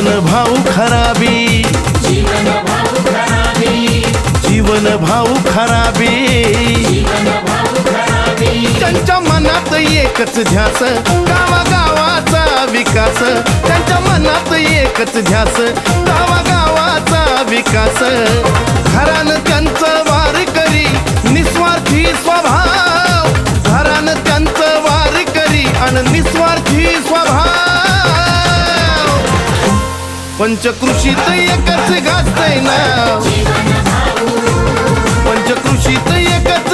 जीवन भाऊ खराबी. जीवन भाऊ खराबी. त्यांच्या मनात एकच ध्यास गावागावाचा विकास. त्यांच्या मनात एकच ध्यास गावागावाचा विकास. घरानं पंचकृषीत एकच गाजतय ना. पंचकृषीत एकच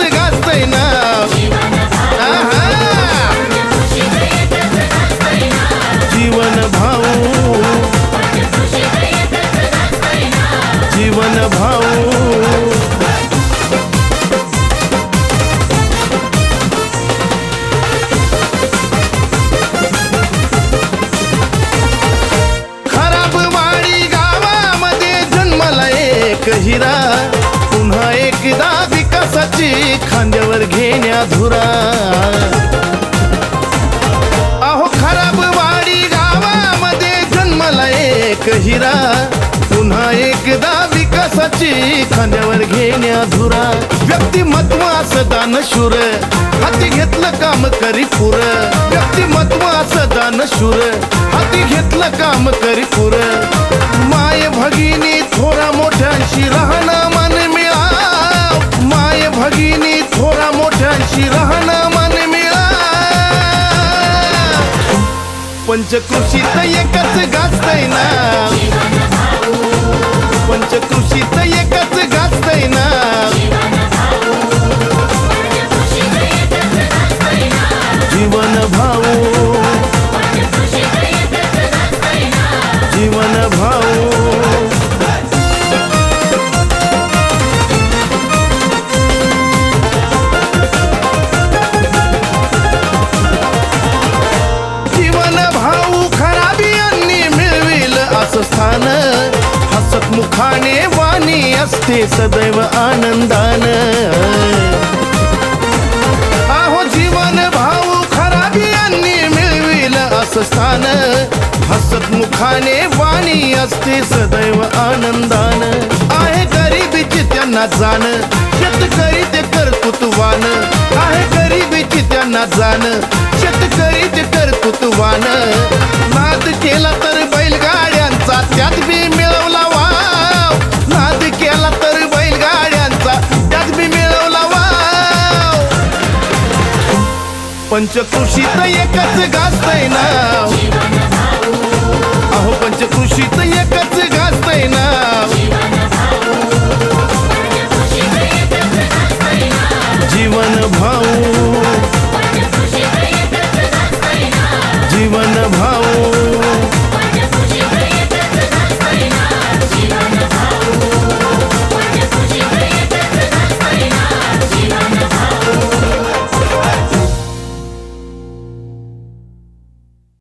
खांद्यावर घेण्या धुरा. अहो खराब वाडी गावामध्ये जन्मला एक हिरा. पुन्हा एकदा विकासाची खांद्यावर घेण्या धुरा. व्यक्तिमत्व असं दानशूर. हाती घेतलं काम करी पुर. व्यक्तिमत्व असं दानशूर. हाती घेतलं काम करी पुर. पंचकृषीत एकच गाजतय ना. स्थान हसत मुखाने वाणी असते सदैव आनंदान. आहो जीवन भाऊ खराबियांनी मिळविल असं स्थान. हसत मुखाने वाणी असते सदैव आनंदान. आहे गरिबीची त्यांना जाण शेतकरी ते कर्तृत्वान आहे गरिबीची त्यांना जाण शेतकरीच करतो वान. नाद केला तर बैलगाड्यांचा त्यात बी मिळवला वाव. नाद केला तर बैलगाड्यांचा त्यात बी मिळवला वाव. पंचकृषीत एकच गाजतय ना अहो पंचकृषीत एकच गाजतय ना जीवन भाऊ